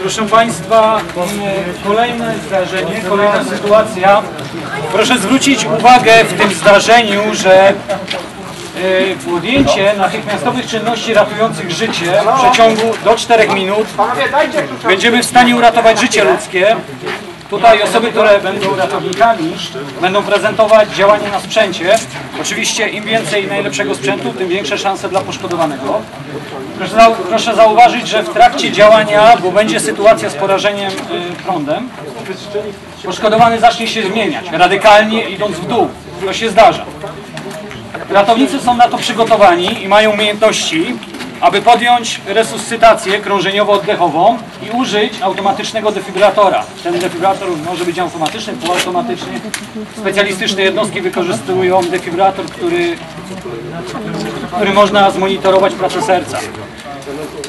Proszę Państwa, mm, kolejne zdarzenie, kolejna sytuacja. Proszę zwrócić uwagę w tym zdarzeniu, że y, podjęcie natychmiastowych czynności ratujących życie w przeciągu do 4 minut będziemy w stanie uratować życie ludzkie. Tutaj osoby, które będą ratownikami, będą prezentować działanie na sprzęcie. Oczywiście im więcej najlepszego sprzętu, tym większe szanse dla poszkodowanego. Proszę, zau proszę zauważyć, że w trakcie działania, bo będzie sytuacja z porażeniem y, prądem, poszkodowany zacznie się zmieniać, radykalnie idąc w dół. To się zdarza. Ratownicy są na to przygotowani i mają umiejętności, aby podjąć resuscytację krążeniowo-oddechową i użyć automatycznego defibrylatora. Ten defibrylator może być automatyczny, półautomatyczny. Specjalistyczne jednostki wykorzystują defibrylator, który, który można zmonitorować pracę serca.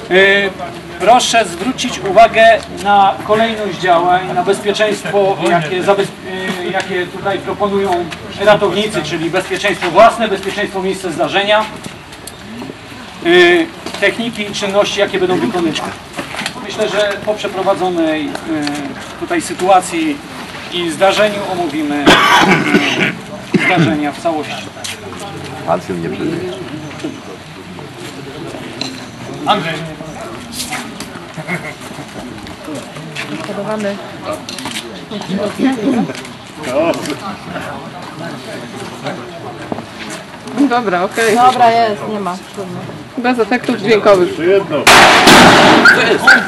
Yy, Proszę zwrócić uwagę na kolejność działań, na bezpieczeństwo, jakie, yy, jakie tutaj proponują ratownicy, czyli bezpieczeństwo własne, bezpieczeństwo miejsca zdarzenia, yy, techniki i czynności, jakie będą wykonywać. Myślę, że po przeprowadzonej yy, tutaj sytuacji i zdarzeniu omówimy yy, zdarzenia w całości. Palcem nie przeżyje. Andrzej. Podawany. Dobra, okej. Dobra, jest, nie ma. Trudno. Bez efektów dźwiękowych.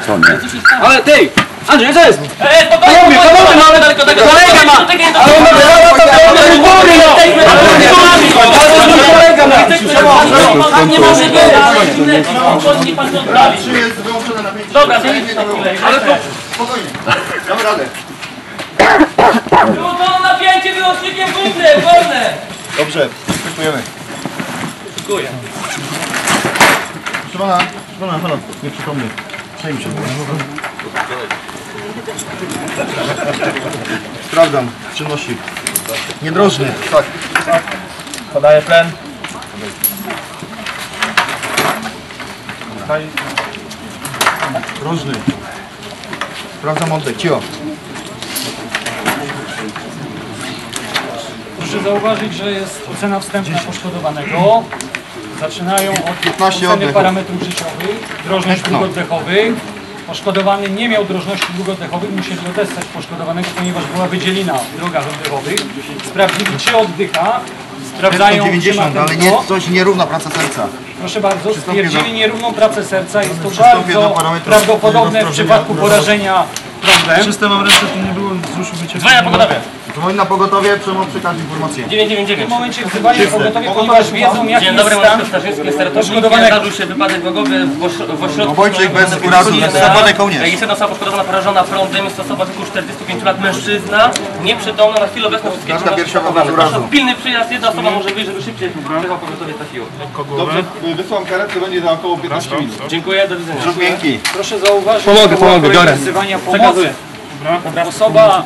Co nie? Ale ty! Andrzej, co jest? Ej, spokojnie, spokojnie, spokojnie, mamy daleko tego. Kolega ma! Ale on ma nie może być! Spokojnie, pan się odprawi. Dobra, zajmijcie na chwilę. Ale to... Damy radę. Było to napięcie wyłącznikiem głównym, wolne! Dobrze, dziękujemy. Dziękuję. Proszę pana, pana, nie przytomny. Przejmij się. Sprawdzam czynności. Niedrożny, tak. Podaję tlen. Rożny. Sprawdzam oddech, cio. Proszę zauważyć, że jest ocena wstępna poszkodowanego. Zaczynają od 15 oceny oddechów. parametrów życiowych, drożność Tętno. dróg oddechowych. Poszkodowany nie miał drożności dróg oddechowych, musieli odessać poszkodowanego, ponieważ była wydzielina w drogach oddechowych. Sprawdzili, czy oddycha, sprawdzają, czy ma 90, ale nie, coś nierówna praca serca. Proszę bardzo, stwierdzili nierówną pracę serca. Jest to bardzo prawdopodobne w przypadku porażenia prądem. Czyste mam ręce, tu nie było wzruszu wycieczki. Dzwonię pogodowie. Dzwoń na pogotowie, Przemo przekaż informację. W tym 999. momencie wzywają pogotowie, ponieważ wiedzą, jaki Dzień jest dobry, stan Marek Starzyński, poszkodowanego. Zdarzył się wypadek drogowy w, ośro- w ośrodku... Obojczyk bez szkolnym urazu, DNA. kołnierz. Rejestrowna osoba poszkodowana, porażona prądem, jest to osoba w wieku 45 lat, mężczyzna, nieprzytomna, na chwilę obecną wszystkie Każda czynności piersiowa bez urazu. Pilny przyjazd, jedna osoba może wyjść, żeby szybciej przyjechał pogotowie trafiło. Dobrze. Wysłam karetkę, będzie za około 15 minut. Dziękuję, do widzenia. Proszę zauważyć, Pomogę, pomogę, biorę. wzywania pomocy. Przekazuję. Osoba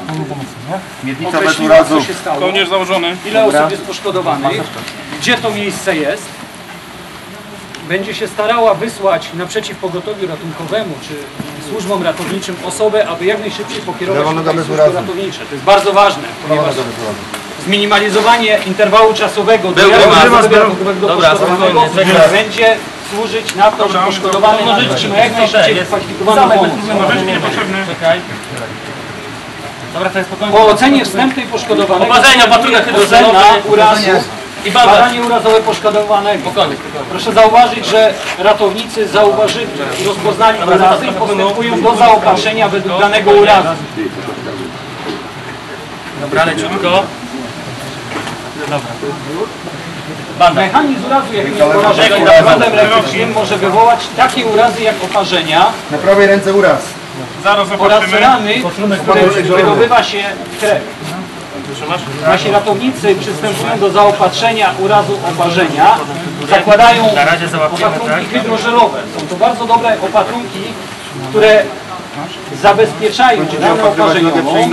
Miednica bez określiła, urazu. co się stało, Kołnierz założony. ile osób jest poszkodowanych, gdzie to miejsce jest. Będzie się starała wysłać naprzeciw pogotowiu ratunkowemu czy służbom ratowniczym osobę, aby jak najszybciej pokierować służby ratownicze. To jest bardzo ważne, ponieważ zminimalizowanie interwału czasowego do jazdy was, ratunkowego był. ratunkowego do Dobra, poszkodowanego będzie służyć na to, że poszkodowany otrzyma jak najszybciej wykwalifikowaną pomoc. Czekaj. Dobra, to jest spokojnie. Po ocenie wstępnej poszkodowanego Oparzenia, opatrunek ocena hydrożenowy, urazu I badanie urazowe poszkodowanego. Spokojnie, spokojnie. Proszę zauważyć, że ratownicy zauważyli i rozpoznali urazy i postępują do zaopatrzenia według danego urazu. Dobra, leciutko. Dobra. Banda. Mechanizm urazu, jakim jest porażenie elektrycznym, może wywołać takie urazy jak oparzenia Na prawej ręce uraz. Zaraz oraz zobaczymy. rany, z których wydobywa się krew. Nasi ratownicy przystępują do zaopatrzenia urazu oparzenia, zakładają załapiemy, tak? opatrunki hydrożelowe. Są to bardzo dobre opatrunki, które zabezpieczają ranę oparzeniową,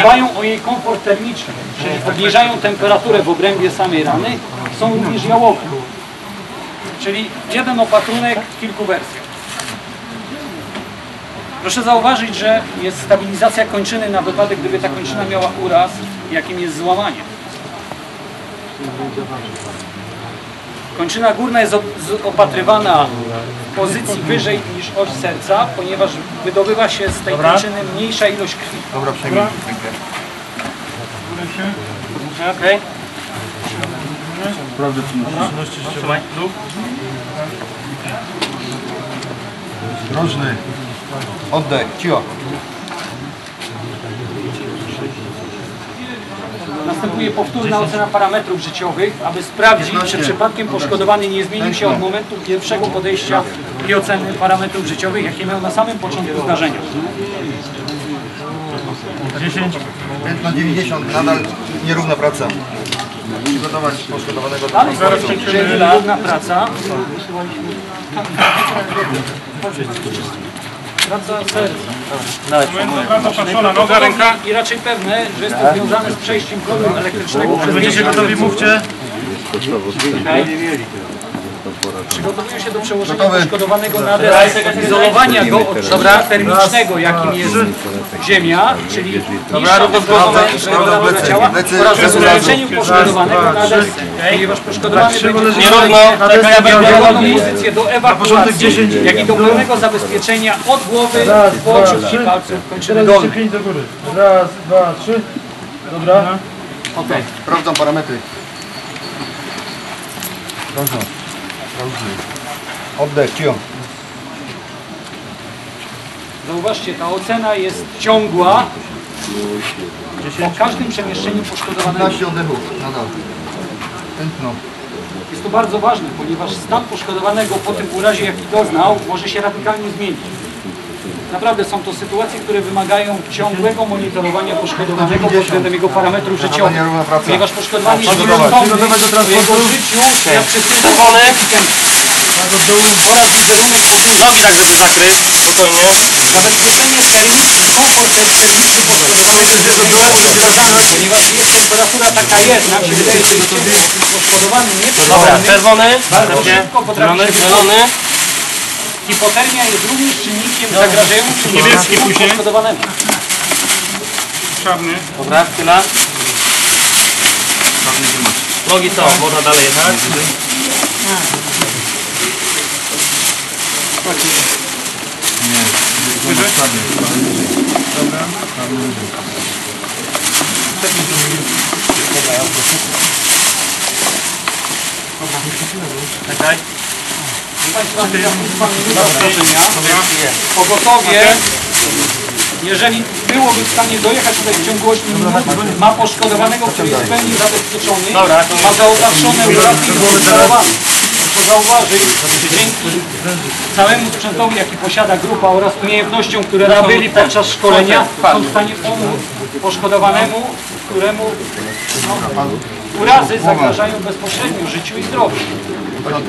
dbają o jej komfort termiczny, czyli obniżają temperaturę w obrębie samej rany, są również jałowe. Czyli jeden opatrunek w kilku wersjach. Proszę zauważyć, że jest stabilizacja kończyny na wypadek, gdyby ta kończyna miała uraz, jakim jest złamanie. Kończyna górna jest opatrywana pozycji wyżej niż oś serca, ponieważ wydobywa się z tej kończyny mniejsza ilość krwi. Dobra, przejmij rękę. Okej? Sprawdzę czynności. Trzymaj. Tu. Różny. Oddech, cicho. Następuje powtórna ocena parametrów życiowych, aby sprawdzić, czy przypadkiem poszkodowany nie zmienił się od momentu pierwszego podejścia i oceny parametrów życiowych, jakie miał na samym początku zdarzenia. 10. Piętno 90, nadal nierówna praca. Przygotować poszkodowanego do że jest nierówna praca. Praca serca. Praca patrzona, noga, ręka. I raczej pewne, że jest to związane z przejściem prądu elektrycznego Będziecie gotowi, mówcie. Okej. Przygotowują się do przełożenia Gotowy. poszkodowanego na adres izolowania go od szdobra termicznego, jakim jest ziemia, czyli niższa przerodowania ciała oraz zabezpieczeniu poszkodowanego na adres, ponieważ poszkodowany będzie Nierówno. na pozycję do ewakuacji, jak i do pełnego zabezpieczenia od głowy, oczu i palców kończyny dolnej. 5 do góry. Raz, dwa, trzy. Dobra. Okej. Sprawdzam parametry. Sprawdzam. Oddech, cicho. Zauważcie, ta ocena jest ciągła po każdym przemieszczeniu poszkodowanego. 15 oddechów, nadal. Tętno. Jest to bardzo ważne, ponieważ stan poszkodowanego po tym urazie, jaki doznał, może się radykalnie zmienić. Naprawdę są to sytuacje, które wymagają ciągłego monitorowania poszkodowanego pod względem jego parametrów życiowych. Ponieważ poszkodowany jest w jego życiu, ja przestępstwo oraz wizerunek. Nogi tak, żeby zakryć. Spokojnie. Zabezpieczenie termiczne, komfort termiczny poszkodowanego ponieważ jest temperatura taka jedna, się wydaje, że jest poszkodowany Dobra, czerwony. bardzo szybko potrafi się Zielony. Hipotermia jest również czynnikiem zagrażającym Niebieski później. poszkodowanemu. Czarny. Dobra, chwila. Nogi są, można dalej jechać. Czekaj. Państwa, ja Państwa minuta zdarzenia. Pogotowie, jeżeli byłoby w stanie dojechać tutaj w ciągu 8 minut, ma poszkodowanego, który jest w pełni zabezpieczony, ma zaopatrzone urazy i rozbudowane. Proszę zauważyć, że dzięki całemu sprzętowi, jaki posiada grupa oraz umiejętnościom, które nabyli podczas szkolenia, są w stanie pomóc poszkodowanemu, któremu no, urazy zagrażają bezpośrednio życiu i zdrowiu. Dobra,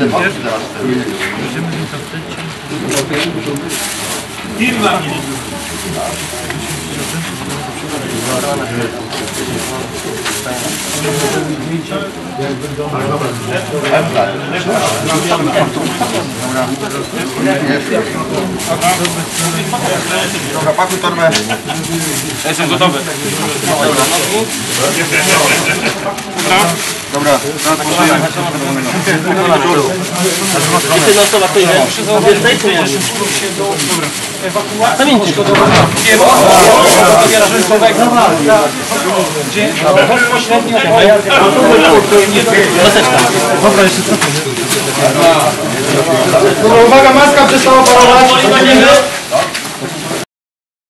pakuj torbę. Jestem gotowy. Dobra, teraz tak kto idzie? Więcej czy nie? się do ewakuacji poszkodowanego pogotowia ratunkowego, gdzie bezpośrednio pojazd. Nie Dobra, uwaga, maska przestała parować.